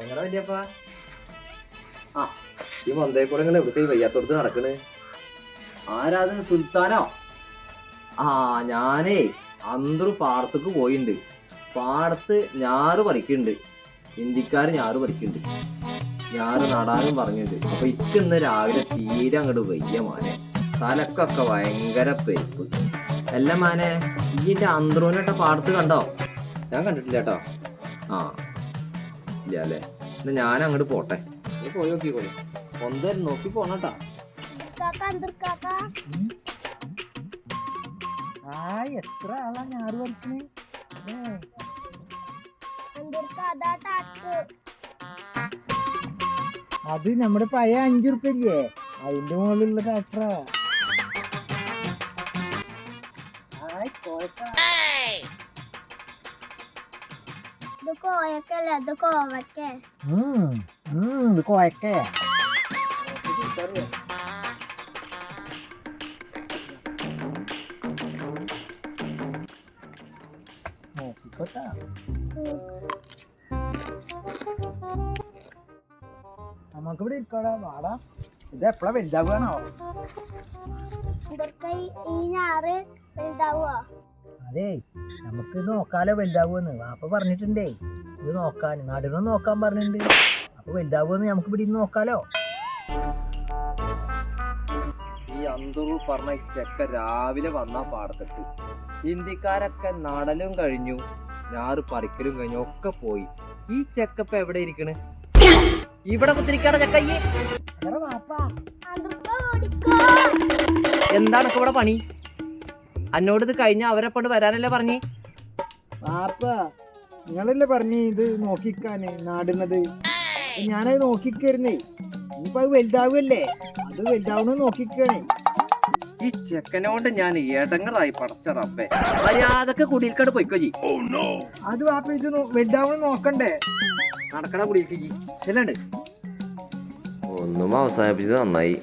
എങ്ങനെ വല്യപ്പ? ആ ഈ മൊന്തേക്കൂടെ നിങ്ങൾ എവിടുത്തെ വയ്യാത്തോടത്ത് നടക്കണ്? ആരാത് സുൽത്താനോ? ആ ഞാനേ അന്തർ പാടത്തേക്ക് പോയിണ്ട്. പാടത്ത് ഞാറ് പറിക്കുന്നുണ്ട് ഹിന്ദിക്കാർ ഞാറ് പറിക്കുന്നുണ്ട് ഞാറ് നടാനും പറഞ്ഞിട്ടുണ്ട് അപ്പൊ ഇക്ക് ഇന്ന് രാവിലെ തീരെ അങ്ങോട്ട് വയ്യ മാനെ. തലക്കൊക്കെ ഭയങ്കര പെരുപ്പ്. അല്ല മാനെ ഇതിന്റെ അന്തറൂനട്ട പാടത്ത് കണ്ടോ? ഞാൻ കണ്ടിട്ടില്ല കേട്ടോ. ആ. ഇല്ല അല്ലേ? എന്നാ ഞാൻ അങ്ങോട്ട് പോട്ടെ പോയി നോക്കിക്കോളി. ഒന്നേരം നോക്കി പോണട്ടാ ആ എത്ര ആളാ ഞാറ് അന്തർക്ക അതാ നമ്മുടെ പഴയ അഞ്ചു റുപ്യല്ലേ അതിന്റെ മുകളിലുള്ള ട്രാക്ടറാ ഇത് കോയക്കല്ല ഇത് കോവക്ക ഇത് കോയക്കേ നോക്കിക്കോട്ടാ. നമുക്ക് ഇവിടെ ഇരിക്കോടാ വാടാ. ഇത് എപ്പോഴാ വലുതാവുകയാണോ? ഇതൊക്കെ ഈ ഞാറ് വലുതാവോ അതെ നമുക്ക് നോക്കാലോ വലുതാവുമെന്ന് വാപ്പ പറഞ്ഞിട്ടുണ്ടേ ഇത് നോക്കാൻ നടുവ് നോക്കാൻ പറഞ്ഞിട്ടുണ്ട്. അപ്പൊ വലുതാവുമെന്ന് നമുക്ക് ഇവിടെ ഇന്ന് നോക്കാലോ. ഈ അന്തൂർ പറഞ്ഞ ചെക്ക രാവിലെ വന്ന പാടത്തിട്ട് ഹിന്ദിക്കാരൊക്കെ നടലും കഴിഞ്ഞു ഞാറ് പറിക്കലും കഴിഞ്ഞു ഒക്കെ പോയി. ഈ ചെക്കപ്പ് എവിടെ ഇരിക്കണ്? ഇവിടെ കുത്തിരിക്കാണ് ചെക്കയ്യേ. എന്താണ് ഇവിടെ പണി? അന്നോട് ഇത് കഴിഞ്ഞ അവരെ കൊണ്ട് വരാനല്ലേ പറഞ്ഞേ? പാപ്പാ നിങ്ങളല്ലേ പറഞ്ഞു ഇത് നോക്കിക്കാന് നാടുന്നത്. ഞാനത് നോക്കിക്കരുന്നേ. ഇനിയിപ്പോ അത് വലുതാവല്ലേ അത് വലുതാവണ നോക്കിക്കാണ്. ഈ ചെക്കനോണ്ട് ഞാൻ ഏടങ്ങറായി പടച്ച റബ്ബേ. മര്യാദയ്ക്ക് കുടിയിൽക്കട് പൊയ്ക്കോ ജി അത് വാപ്പ ഇത് വലുതാവണ നോക്കണ്ടേ? നടക്കണ കുടിയിൽക്ക് ജി ചെല്ലണ്ട്. ഒന്നും അവസാനിപ്പിച്ചത് നന്നായി.